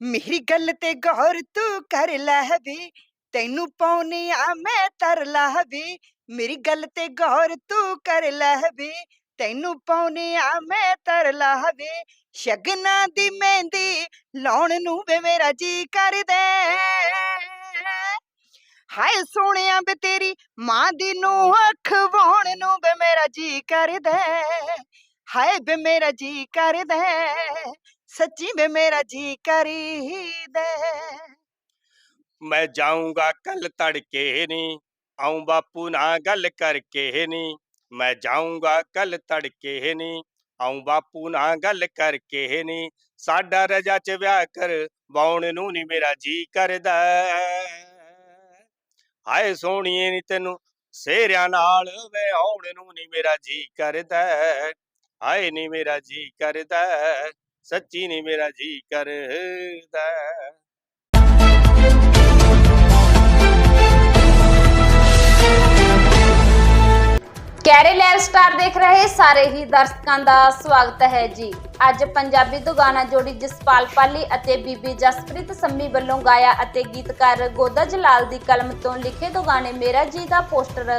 ਮੇਰੀ ਗੱਲ ਤੇ ਗੌਰ ਤੂੰ ਕਰ ਲੈ ਵੀ, ਤੈਨੂੰ ਪਾਉਣੀ ਆ ਮੈਂ ਤਰਲਾ ਵੀ, ਮੇਰੀ ਗੱਲ ਤੇ ਗੌਰ ਤੂੰ ਕਰ ਲੈ ਵੀ, ਤੈਨੂੰ ਪਾਉਣੀ ਆ ਮੈਂ ਤਰਲਾ ਵੀ, ਸ਼ਗਨਾਂ ਦੀ ਮਹਿੰਦੀ ਲਾਉਣ ਨੂੰ ਵੇ ਮੇਰਾ ਜੀ ਕਰਦਾ ਹਾਏ ਸੋਹਣਿਆ ਵੇ ਤੇਰੀ ਮਾਂ ਦੀ ਨੂੰ ਅਖਵਾਉਣ ਨੂੰ ਬੇ ਮੇਰਾ ਜੀ ਕਰਦਾ ਹਾਏ ਵੇ ਮੇਰਾ ਜੀ ਕਰਦਾ ਸੱਚੀ ਵੇ ਮੇਰਾ ਜੀ ਕਰੀਦਾ ਮੈਂ ਜਾਊਂਗਾ ਕੱਲ ਤੜਕੇ ਨੀ ਆਉਂ ਬਾਪੂ ਨਾਲ ਗੱਲ ਕਰਕੇ ਨੀ ਮੈਂ ਜਾਊਂਗਾ ਕੱਲ ਤੜਕੇ ਨੀ ਆਉਂ ਬਾਪੂ ਨਾਲ ਗੱਲ ਕਰਕੇ ਨੀ ਸਾਡਾ ਰਜਾ ਚ ਵਿਆਹ ਕਰ ਵਾਉਣ ਨੂੰ ਨੀ ਮੇਰਾ ਜੀ ਕਰਦਾ ਹਾਏ ਸੋਹਣੀਏ ਨੀ ਤੈਨੂੰ ਸੇਰਿਆਂ ਨਾਲ ਵੇ ਆਉਣ ਨੂੰ ਨੀ ਮੇਰਾ ਜੀ ਕਰਦਾ ਹਾਏ ਨੀ ਮੇਰਾ ਜੀ ਕਰਦਾ ਸੱਚੀ ਨੀ ਮੇਰਾ ਜੀ ਕਰਦਾ। ਕੈਰੇ ਲੈਵ ਸਟਾਰ ਦੇਖ ਰਹੇ ਸਾਰੇ ਹੀ ਦਰਸ਼ਕਾਂ ਦਾ ਸਵਾਗਤ ਹੈ ਜੀ। ਅੱਜ ਪੰਜਾਬੀ ਤੋਂ ਜੋੜੀ ਜਸਪਾਲ ਪਾਲੀ ਅਤੇ ਬੀਬੀ ਜਸਪ੍ਰੀਤ ਸੰਮੀ ਵੱਲੋਂ ਗਾਇਆ ਅਤੇ ਗੀਤਕਾਰ ਗੋਦਾ ਜਲਾਲ ਦੀ ਕਲਮ ਤੋਂ ਲਿਖੇ ਦੋ ਮੇਰਾ ਜੀ ਦਾ ਪੋਸਟਰ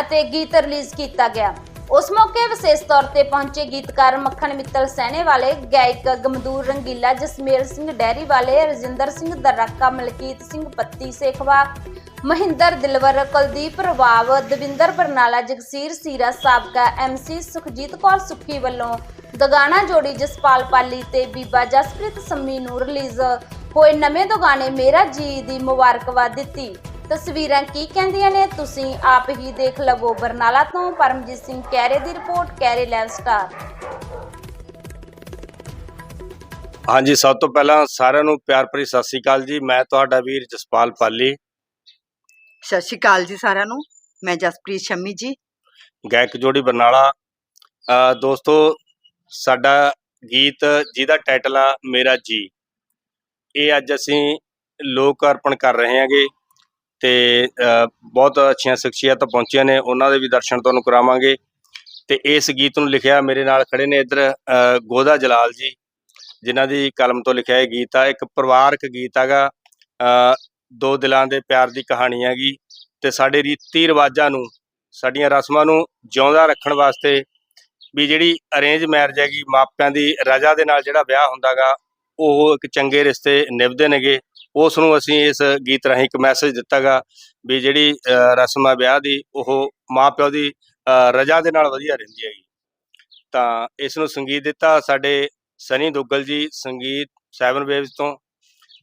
ਅਤੇ ਗੀਤ ਰਿਲੀਜ਼ ਕੀਤਾ ਗਿਆ। ਉਸ ਮੌਕੇ ਵਿਸ਼ੇਸ਼ ਤੌਰ ਤੇ ਪਹੁੰਚੇ ਗੀਤਕਾਰ ਮੱਖਣ ਮਿੱਤਲ ਸੈਣੇ ਵਾਲੇ, ਗਾਇਕ ਗਮਦੂਰ ਰੰਗੀਲਾ, ਜਸਮੇਲ ਸਿੰਘ ਡੈਰੀ ਵਾਲੇ, ਰਜਿੰਦਰ ਸਿੰਘ ਦਰਾਕਾ, ਮਲਕੀਤ ਸਿੰਘ ਪੱਤੀ, ਸੇਖਵਾ, ਮਹਿੰਦਰ ਦਿਲਵਰ, ਕੁਲਦੀਪ ਰਵਾਵ, ਦਵਿੰਦਰ ਬਰਨਾਲਾ, ਜਗਸੀਰ ਸੀਰਾ ਸਾਬਕਾ ਐਮਸੀ ਸੁਖਜੀਤ ਕੌਰ ਸੁੱਖੀ ਵੱਲੋਂ ਦਗਾਣਾ ਜੋੜੀ ਜਸਪਾਲ ਪਾਲੀ ਤੇ ਬੀਬਾ ਜਸਪ੍ਰੀਤ ਸੰਮੀ ਨੂੰ ਰਿਲੀਜ਼ ਹੋਏ ਨਵੇਂ ਦੁਗਾਣੇ ਮੇਰਾ ਜੀ ਦੀ ਮੁਬਾਰਕਬਾਦ ਦਿੱਤੀ। ਤਸਵੀਰਾਂ ਕੀ ਕਹਿੰਦੀਆਂ ਨੇ ਤੁਸੀਂ ਆਪ ਹੀ ਦੇਖ ਲਵੋ ਬਰਨਾਲਾ ਤੋਂ ਪਰਮਜੀਤ ਸਿੰਘ ਕੈਰੇ ਦੀ ਰਿਪੋਰਟ ਕੈਰੇ ਲੈਵ ਸਟਾਰ। ਹਾਂਜੀ ਸਭ ਤੋਂ ਪਹਿਲਾਂ ਸਾਰਿਆਂ ਨੂੰ ਪਿਆਰ ਭਰੀ ਸਤਿ ਸ੍ਰੀ ਅਕਾਲ ਜੀ। ਮੈਂ ਤੁਹਾਡਾ ਵੀਰ ਜਸਪਾਲ ਪਾਲੀ। ਸਤਿ ਸ਼੍ਰੀ ਅਕਾਲ ਜੀ ਸਾਰਿਆਂ ਨੂੰ। ਮੈਂ ਜਸਪ੍ਰੀਤ ਸ਼ੰਮੀ ਜੀ। ਗਾਇਕ ਜੋੜੀ ਬਰਨਾਲਾ। ਦੋਸਤੋ ਸਾਡਾ ਗੀਤ ਜਿਹਦਾ ਟਾਈਟਲ ਆ ਮੇਰਾ ਜੀ। ਇਹ ਅੱਜ ਅਸੀਂ ਲੋਕ ਅਰਪਣ ਕਰ ਰਹੇ ਹਾਂਗੇ। ਤੇ ਬਹੁਤ ਅੱਛੀਆਂ ਸ਼ਖਸੀਅਤ ਪਹੁੰਚੀਆਂ ਨੇ, ਉਹਨਾਂ ਦੇ ਵੀ ਦਰਸ਼ਨ ਤੁਹਾਨੂੰ ਕਰਾਵਾਂਗੇ। ਤੇ ਇਸ ਗੀਤ ਨੂੰ ਲਿਖਿਆ ਮੇਰੇ ਨਾਲ ਖੜੇ ਨੇ ਇੱਧਰ ਗੋਦਾ ਜਲਾਲ ਜੀ, ਜਿਨ੍ਹਾਂ ਦੀ ਕਲਮ ਤੋਂ ਲਿਖਿਆ ਇਹ ਗੀਤ ਆ। ਇੱਕ ਪਰਿਵਾਰਕ ਗੀਤ ਹੈਗਾ ਦੋ ਦਿਲਾਂ ਦੇ ਪਿਆਰ ਦੀ ਕਹਾਣੀ ਹੈਗੀ। ਤੇ ਸਾਡੇ ਰੀਤੀ ਰਿਵਾਜਾਂ ਨੂੰ, ਸਾਡੀਆਂ ਰਸਮਾਂ ਨੂੰ ਜਿਉਂਦਾ ਰੱਖਣ ਵਾਸਤੇ ਵੀ ਜਿਹੜੀ ਅਰੇਂਜ ਮੈਰਿਜ ਹੈਗੀ, ਮਾਪਿਆਂ ਦੀ ਰਜ਼ਾ ਦੇ ਨਾਲ ਜਿਹੜਾ ਵਿਆਹ ਹੁੰਦਾਗਾ ਉਹ ਇੱਕ ਚੰਗੇ ਰਿਸ਼ਤੇ ਨਿਭਦੇ ਨੇਗੇ। ਉਸ ਨੂੰ ਅਸੀਂ ਇਸ ਗੀਤ ਰਾਹੀਂ ਇੱਕ ਮੈਸੇਜ ਦਿੱਤਾਗਾ ਵੀ ਜਿਹੜੀ ਅਹ, ਰਸਮ ਆ ਵਿਆਹ ਦੀ ਉਹ ਮਾਪਿਓ ਦੀ ਰਜ਼ਾ ਦੇ ਨਾਲ ਵਧੀਆ ਰਹਿੰਦੀ ਹੈਗੀ। ਤਾਂ ਇਸ ਨੂੰ ਸੰਗੀਤ ਦਿੱਤਾ ਸਾਡੇ ਸਨੀ ਦੁੱਗਲ ਜੀ ਸੰਗੀਤ ਸੈਵਨ ਵੇਵਸ ਤੋਂ।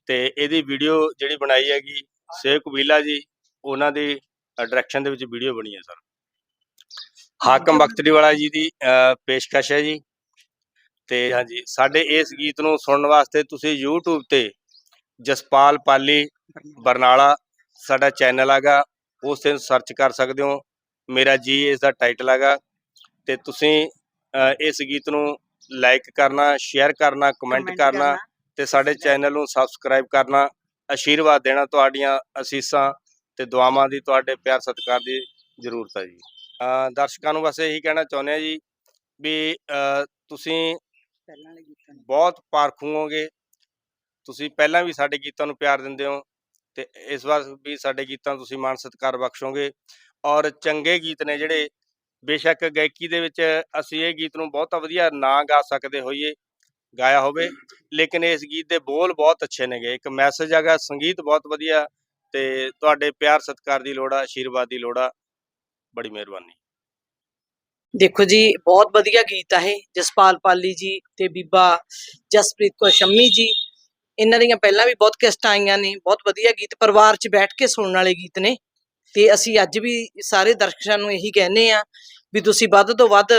ਤੇ ਇਹਦੀ ਵੀਡੀਓ ਜਿਹੜੀ ਬਣਾਈ ਹੈਗੀ ਸੇਵ ਕਬੀਲਾ ਜੀ ਉਹਨਾਂ ਦੀ ਡਾਇਰੈਕਸ਼ਨ ਦੇ ਵਿੱਚ ਵੀਡੀਓ ਬਣੀ ਹੈ ਸਰ। ਹਾਕਮ ਬਖਤਰੀ ਵਾਲਾ ਜੀ ਦੀ ਪੇਸ਼ਕਸ਼ ਹੈ ਜੀ। ਤੇ ਹਾਂਜੀ ਸਾਡੇ ਇਸ ਗੀਤ ਨੂੰ ਸੁਣਨ ਵਾਸਤੇ ਤੁਸੀਂ YouTube ਤੇ ਜਸਪਾਲ ਪਾਲੀ ਬਰਨਾਲਾ ਸਾਡਾ ਚੈਨਲ ਹੈਗਾ ਉਸ ਤੇ ਸਰਚ ਕਰ ਸਕਦੇ ਹੋ। ਮੇਰਾ ਜੀ ਇਸ ਦਾ ਟਾਈਟਲ ਹੈਗਾ। ਤੇ ਤੁਸੀਂ ਇਸ ਗੀਤ ਨੂੰ ਲਾਈਕ ਕਰਨਾ ਸ਼ੇਅਰ ਕਰਨਾ ਕਮੈਂਟ ਕਰਨਾ ਤੇ ਸਾਡੇ ਚੈਨਲ ਨੂੰ ਸਬਸਕ੍ਰਾਈਬ ਕਰਨਾ। ਆਸ਼ੀਰਵਾਦ ਦੇਣਾ ਤੁਹਾਡੀਆਂ ਅਸੀਸਾਂ ਤੇ ਦੁਆਵਾਂ ਦੀ ਤੁਹਾਡੇ ਪਿਆਰ ਸਤਿਕਾਰ ਦੀ ਜ਼ਰੂਰਤ ਹੈ ਜੀ। ਦਰਸ਼ਕਾਂ ਨੂੰ ਬਸ ਇਹੀ ਕਹਿਣਾ ਚਾਹੁੰਦੇ ਆ ਜੀ ਵੀ ਤੁਸੀਂ ਪਹਿਲਾਂ ਵਾਲੇ ਗੀਤਾਂ ਨੂੰ। ਬਹੁਤ ਪਾਰਖੂ ਹੋਗੇ ਤੁਸੀਂ ਪਹਿਲਾਂ ਵੀ ਸਾਡੇ ਗੀਤਾਂ ਨੂੰ ਪਿਆਰ ਦਿੰਦੇ ਹੋ ਤੇ ਇਸ ਵਾਰ ਵੀ ਸਾਡੇ ਗੀਤਾਂ ਤੁਸੀਂ ਮਾਣ ਸਤਿਕਾਰ ਬਖਸ਼ੋਗੇ ਔਰ ਚੰਗੇ ਗੀਤ ਨੇ ਜਿਹੜੇ ਬੇਸ਼ੱਕ ਗਾਇਕੀ ਦੇ ਵਿੱਚ ਅਸੀਂ ਇਹ ਗੀਤ ਨੂੰ ਬਹੁਤ ਵਧੀਆ ਨਾ ਗਾ ਸਕਦੇ ਹੋਈਏ, ਗਾਇਆ ਹੋਵੇ, ਲੇਕਿਨ ਇਸ ਗੀਤ ਦੇ ਬੋਲ ਬਹੁਤ ਅੱਛੇ ਨੇਗੇ। ਇੱਕ ਮੈਸੇਜ ਹੈਗਾ, ਸੰਗੀਤ ਬਹੁਤ ਵਧੀਆ ਤੇ ਤੁਹਾਡੇ ਪਿਆਰ ਸਤਿਕਾਰ ਦੀ ਲੋੜ ਆ ਆਸ਼ੀਰਵਾਦ ਦੀ ਲੋੜ ਆ, ਬੜੀ ਮਿਹਰਬਾਨੀ। ਦੇਖੋ ਜੀ, ਬਹੁਤ ਵਧੀਆ ਗੀਤ ਆ ਇਹ। ਜਸਪਾਲ ਪਾਲੀ ਜੀ ਤੇ ਬੀਬਾ ਜਸਪ੍ਰੀਤ ਕੌਰ ਸ਼ੰਮੀ ਜੀ। ਇਹਨਾਂ ਦੀਆਂ ਪਹਿਲਾਂ ਵੀ ਬਹੁਤ ਕਿਸ਼ਤਾਂ ਆਈਆਂ ਨੇ, ਬਹੁਤ ਵਧੀਆ ਗੀਤ ਪਰਿਵਾਰ 'ਚ ਬੈਠ ਕੇ ਸੁਣਨ ਵਾਲੇ ਗੀਤ ਨੇ। ਤੇ ਅਸੀਂ ਅੱਜ ਵੀ ਸਾਰੇ ਦਰਸ਼ਕਾਂ ਨੂੰ ਇਹੀ ਕਹਿੰਦੇ ਆ ਵੀ ਤੁਸੀਂ ਵੱਧ ਤੋਂ ਵੱਧ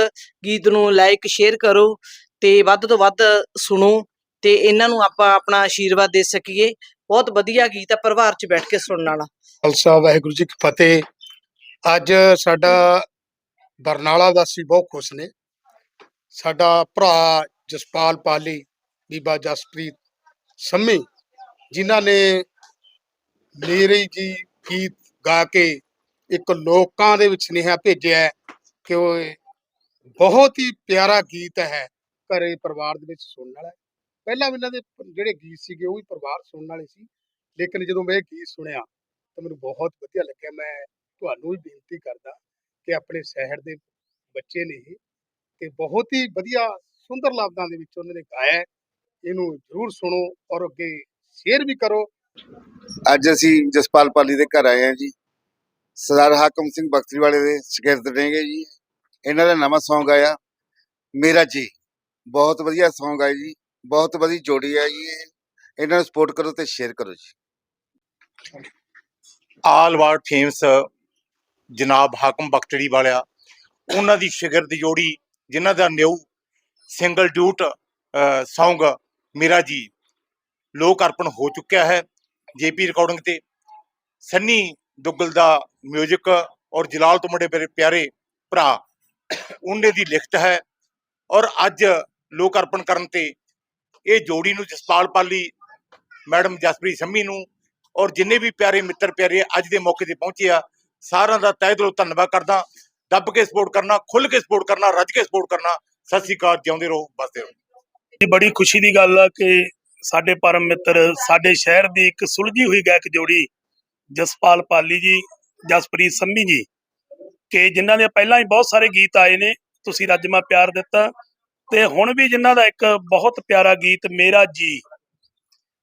ਗੀਤ ਨੂੰ ਲਾਈਕ ਸ਼ੇਅਰ ਕਰੋ ਤੇ ਵੱਧ ਤੋਂ ਵੱਧ ਸੁਣੋ ਤੇ ਇਹਨਾਂ ਨੂੰ ਆਪਾਂ ਆਪਣਾ ਆਸ਼ੀਰਵਾਦ ਦੇ ਸਕੀਏ। ਬਹੁਤ ਵਧੀਆ ਗੀਤ ਆ ਪਰਿਵਾਰ 'ਚ ਬੈਠ ਕੇ ਸੁਣਨ ਵਾਲਾ। ਖਾਲਸਾ ਵਾਹਿਗੁਰੂ ਜੀ ਕੀ ਫਤਿਹ। ਅੱਜ ਸਾਡਾ ਬਰਨਾਲਾ ਵਾਸੀ ਬਹੁਤ ਖੁਸ਼ ਨੇ। ਸਾਡਾ ਭਰਾ ਜਸਪਾਲ ਪਾਲੀ, ਬੀਬਾ ਜਸਪ੍ਰੀਤ ਸੰਮੀ, ਜਿਨ੍ਹਾਂ ਨੇ ਮੇਰੇ ਜੀ ਗੀਤ ਗਾ ਕੇ ਇੱਕ ਲੋਕਾਂ ਦੇ ਵਿੱਚ ਸੁਨੇਹਾ ਭੇਜਿਆ ਕਿ ਉਹ ਬਹੁਤ ਹੀ ਪਿਆਰਾ ਗੀਤ ਹੈ, ਘਰੇ ਪਰਿਵਾਰ ਦੇ ਵਿੱਚ ਸੁਣਨ ਵਾਲਾ ਪਹਿਲਾਂ ਵੀ ਇਹਨਾਂ ਦੇ ਜਿਹੜੇ ਗੀਤ ਸੀਗੇ ਉਹ ਵੀ ਪਰਿਵਾਰ ਸੁਣਨ ਵਾਲੇ ਸੀ, ਲੇਕਿਨ ਜਦੋਂ ਮੈਂ ਇਹ ਗੀਤ ਸੁਣਿਆ ਤਾਂ ਮੈਨੂੰ ਬਹੁਤ ਵਧੀਆ ਲੱਗਿਆ। ਮੈਂ ਤੁਹਾਨੂੰ ਵੀ ਬੇਨਤੀ ਕਰਦਾ ਕਿ ਆਪਣੇ ਸ਼ਹਿਰ ਦੇ ਬੱਚੇ ਨੇ ਤੇ ਬਹੁਤ ਹੀ ਵਧੀਆ ਸੁੰਦਰ ਲਫ਼ਜ਼ਾਂ ਦੇ ਵਿੱਚ ਉਹਨਾਂ ਨੇ ਗਾਇਆ ਇਹਨੂੰ ਜ਼ਰੂਰ ਸੁਣੋ ਔਰ ਅੱਗੇ ਸ਼ੇਅਰ ਵੀ ਕਰੋ। ਅੱਜ ਅਸੀਂ ਜਸਪਾਲ ਪਾਲੀ ਦੇ ਘਰ ਆਏ ਹਾਂ ਜੀ। ਸਰਦਾਰ ਹਾਕਮ ਸਿੰਘ ਬਖਤਰੀ ਵਾਲੇ ਦੇ ਸ਼ਾਗਿਰਦ ਨੇਗੇ ਜੀ। ਇਹਨਾਂ ਦਾ ਨਵਾਂ Song ਆਇਆ ਮੇਰਾ ਜੀ। ਬਹੁਤ ਵਧੀਆ Song ਹੈ ਜੀ। ਬਹੁਤ ਵਧੀਆ ਜੋੜੀ ਹੈ ਜੀ ਇਹ। ਇਹਨਾਂ ਨੂੰ ਸਪੋਰਟ ਕਰੋ ਤੇ ਸ਼ੇਅਰ ਕਰੋ ਜੀ। ਆਲ ਵਰਲਡ ਫੇਮਸ ਜਨਾਬ ਹਾਕਮ ਬਖਤੜੀ ਵਾਲਿਆ ਉਹਨਾਂ ਦੀ ਸ਼ਾਗਿਰਦ ਜੋੜੀ ਜਿਨ੍ਹਾਂ ਦਾ ਨਿਊ ਸਿੰਗਲ ਡਿਊਟ Song ਮੇਰਾ ਜੀ ਲੋਕ ਅਰਪਣ ਹੋ ਚੁੱਕਿਆ ਹੈ। ਜੇਪੀ ਰਿਕਾਰਡਿੰਗ ਤੇ ਸੰਨੀ ਦੁੱਗਲ ਦਾ 뮤직 ਔਰ ਜਲਾਲ ਤੋਂ ਮੁੰਡੇ ਮੇਰੇ ਪਿਆਰੇ ਭਰਾ ਉਹਨੇ ਦੀ ਲਿਖਤ ਹੈ ਔਰ ਅੱਜ ਲੋਕ ਅਰਪਣ ਕਰਨ ਤੇ ਇਹ ਜੋੜੀ ਨੂੰ ਜਸਪਾਲ ਪਾਲੀ, ਮੈਡਮ ਜਸਪ੍ਰੀਤ ਸੰਮੀ ਨੂੰ ਔਰ ਜਿੰਨੇ ਵੀ ਪਿਆਰੇ ਮਿੱਤਰ ਪਿਆਰੇ ਅੱਜ ਦੇ ਮੌਕੇ ਤੇ ਪਹੁੰਚੇ ਆ, ਸਾਰਿਆਂ ਦਾ ਤਹਿ ਦਿਲੋਂ ਧੰਨਵਾਦ ਕਰਦਾ। ਦੱਬ ਕੇ ਸਪੋਰਟ ਕਰਨਾ ਖੁੱਲ ਕੇ ਸਪੋਰਟ ਕਰਨਾ, ਰੱਜ ਕੇ ਸਪੋਰਟ ਕਰਨਾ। ਸਤਿ ਸ੍ਰੀ ਅਕਾਲ, ਜਿਉਂਦੇ ਰਹੋ ਬਸਦੇ ਰਹੋ। ਇਹ ਬੜੀ ਖੁਸ਼ੀ ਦੀ ਗੱਲ ਆ ਕਿ ਸਾਡੇ ਪਰਮ ਮਿੱਤਰ ਸਾਡੇ ਸ਼ਹਿਰ ਦੀ ਇੱਕ ਸੁਲਝੀ ਹੋਈ ਗਾਇਕ ਜੋੜੀ ਜਸਪਾਲ ਪਾਲੀ ਜੀ, ਜਸਪ੍ਰੀਤ ਸੰਮੀ ਜੀ, ਕਿ ਜਿਨ੍ਹਾਂ ਦੇ ਪਹਿਲਾਂ ਹੀ ਬਹੁਤ ਸਾਰੇ ਗੀਤ ਆਏ ਨੇ, ਤੁਸੀਂ ਰੱਜਮਾ ਪਿਆਰ ਦਿੱਤਾ। ਤੇ ਹੁਣ ਵੀ ਜਿਨ੍ਹਾਂ ਦਾ ਇੱਕ ਬਹੁਤ ਪਿਆਰਾ ਗੀਤ, ਮੇਰਾ ਜੀ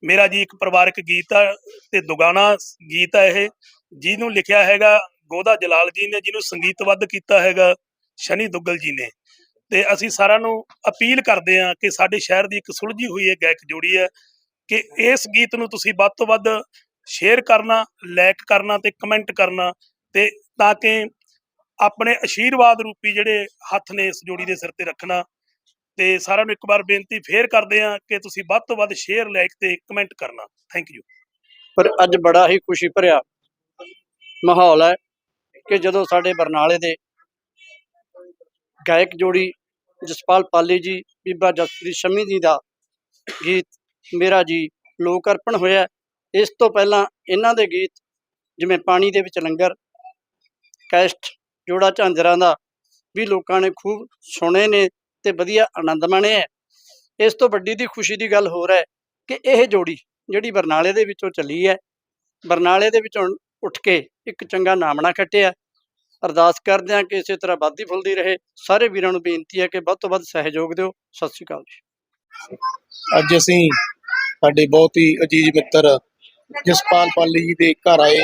ਮੇਰਾ ਜੀ ਇੱਕ ਪਰਿਵਾਰਕ ਗੀਤ ਆ ਤੇ ਦੁਗਾਣਾ ਗੀਤ ਆ ਇਹ, ਜਿਹਨੂੰ ਲਿਖਿਆ ਹੈਗਾ ਗੋਦਾ ਜਲਾਲ ਜੀ ਨੇ, ਜਿਹਨੂੰ ਸੰਗੀਤਬੱਧ ਕੀਤਾ ਹੈਗਾ ਸ਼ਨੀ ਦੁੱਗਲ ਜੀ ਨੇ। ਤੇ ਅਸੀਂ ਸਾਰਿਆਂ ਨੂੰ ਅਪੀਲ ਕਰਦੇ ਹਾਂ ਕਿ ਸਾਡੇ ਸ਼ਹਿਰ ਦੀ ਇੱਕ ਸੁਲਝੀ ਹੋਈ ਹੈ ਗਾਇਕ ਜੋੜੀ ਹੈ ਕਿ ਇਸ ਗੀਤ ਨੂੰ ਤੁਸੀਂ ਵੱਧ ਤੋਂ ਵੱਧ ਸ਼ੇਅਰ ਕਰਨਾ ਲਾਈਕ ਕਰਨਾ ਤੇ ਕਮੈਂਟ ਕਰਨਾ ਤੇ ਤਾਂ ਕਿ ਆਪਣੇ ਅਸ਼ੀਰਵਾਦ ਰੂਪੀ ਜਿਹੜੇ ਹੱਥ ਨੇ ਇਸ ਜੋੜੀ ਦੇ ਸਿਰ ਤੇ ਰੱਖਣਾ ਤੇ ਸਾਰਿਆਂ ਨੂੰ ਇੱਕ ਵਾਰ ਬੇਨਤੀ ਫੇਰ ਕਰਦੇ ਹਾਂ ਕਿ ਤੁਸੀਂ ਵੱਧ ਤੋਂ ਵੱਧ ਸ਼ੇਅਰ ਲਾਈਕ ਤੇ ਕਮੈਂਟ ਕਰਨਾ। ਥੈਂਕ ਯੂ ਪਰ ਅੱਜ ਬੜਾ ਹੀ ਖੁਸ਼ੀ ਭਰਿਆ ਮਾਹੌਲ ਹੈ ਕਿ ਜਦੋਂ ਸਾਡੇ ਬਰਨਾਲੇ ਦੇ ਗਾਇਕ ਜੋੜੀ ਜਸਪਾਲ ਪਾਲੀ ਜੀ, ਬੀਬਾ ਜਸਪ੍ਰੀਤ ਸ਼ਮੀ ਜੀ ਦਾ ਗੀਤ ਮੇਰਾ ਜੀ ਲੋਕ ਅਰਪਣ ਹੋਇਆ ਇਸ ਤੋਂ ਪਹਿਲਾਂ ਇਹਨਾਂ ਦੇ ਗੀਤ ਜਿਵੇਂ ਪਾਣੀ ਦੇ ਵਿੱਚ ਲੰਗਰ, ਕੈਸਟ, ਜੋੜਾ ਝਾਂਜਰਾਂ ਦਾ ਵੀ ਲੋਕਾਂ ਨੇ ਖੂਬ ਸੁਣੇ ਨੇ ਤੇ ਵਧੀਆ ਆਨੰਦ ਮਾਣਿਆ ਇਸ ਤੋਂ ਵੱਡੀ ਦੀ ਖੁਸ਼ੀ ਦੀ ਗੱਲ ਹੋਰ ਹੈ ਕਿ ਇਹ ਜੋੜੀ ਜਿਹੜੀ ਬਰਨਾਲੇ ਦੇ ਵਿੱਚੋਂ ਚੱਲੀ ਹੈ, ਬਰਨਾਲੇ ਦੇ ਵਿੱਚੋਂ ਉੱਠ ਕੇ ਇੱਕ ਚੰਗਾ ਨਾਮਣਾ ਖੱਟਿਆ। ਅਰਦਾਸ ਕਰਦੇ ਹਾਂ ਕਿ ਇਸੇ ਤਰ੍ਹਾਂ ਵੱਧਦੀ ਫੁੱਲਦੀ ਰਹੇ। ਸਾਰੇ ਵੀਰਾਂ ਨੂੰ ਬੇਨਤੀ ਹੈ ਕਿ ਵੱਧ ਤੋਂ ਵੱਧ ਸਹਿਯੋਗ ਦਿਓ। ਸਤਿ ਸ਼੍ਰੀ ਅਕਾਲ ਜੀ। ਅੱਜ ਅਸੀਂ ਸਾਡੇ ਬਹੁਤ ਹੀ ਅਜੀਜ਼ ਮਿੱਤਰ ਜਸਪਾਲ ਪਾਲੀ ਜੀ ਦੇ ਘਰ ਆਏ।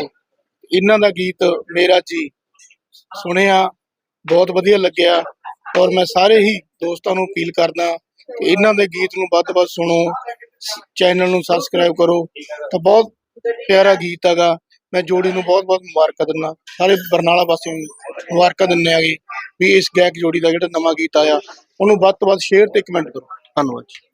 ਇਹਨਾਂ ਦਾ ਗੀਤ ਮੇਰਾ ਜੀ ਸੁਣਿਆ, ਬਹੁਤ ਵਧੀਆ ਲੱਗਿਆ ਔਰ ਮੈਂ ਸਾਰੇ ਹੀ ਦੋਸਤਾਂ ਨੂੰ ਅਪੀਲ ਕਰਦਾ ਕਿ ਇਹਨਾਂ ਦੇ ਗੀਤ ਨੂੰ ਵੱਧ ਤੋਂ ਵੱਧ ਸੁਣੋ। ਚੈਨਲ ਨੂੰ ਸਬਸਕ੍ਰਾਈਬ ਕਰੋ। ਤਾਂ ਬਹੁਤ ਪਿਆਰਾ ਗੀਤ ਹੈਗਾ। ਮੈਂ ਜੋੜੀ ਨੂੰ ਬਹੁਤ ਬਹੁਤ ਮੁਬਾਰਕਾਂ ਦਿੰਦਾ। ਸਾਰੇ ਬਰਨਾਲਾ ਵਾਸੀਆਂ ਨੂੰ ਮੁਬਾਰਕਾਂ ਦਿੰਦੇ ਆਗੇ ਵੀ ਇਸ ਗਾਇਕ ਜੋੜੀ ਦਾ ਜਿਹੜਾ ਨਵਾਂ ਗੀਤ ਆਇਆ, ਉਹਨੂੰ ਵੱਧ ਤੋਂ ਵੱਧ ਸ਼ੇਅਰ ਤੇ ਕਮੈਂਟ ਕਰੋ। ਧੰਨਵਾਦ ਜੀ।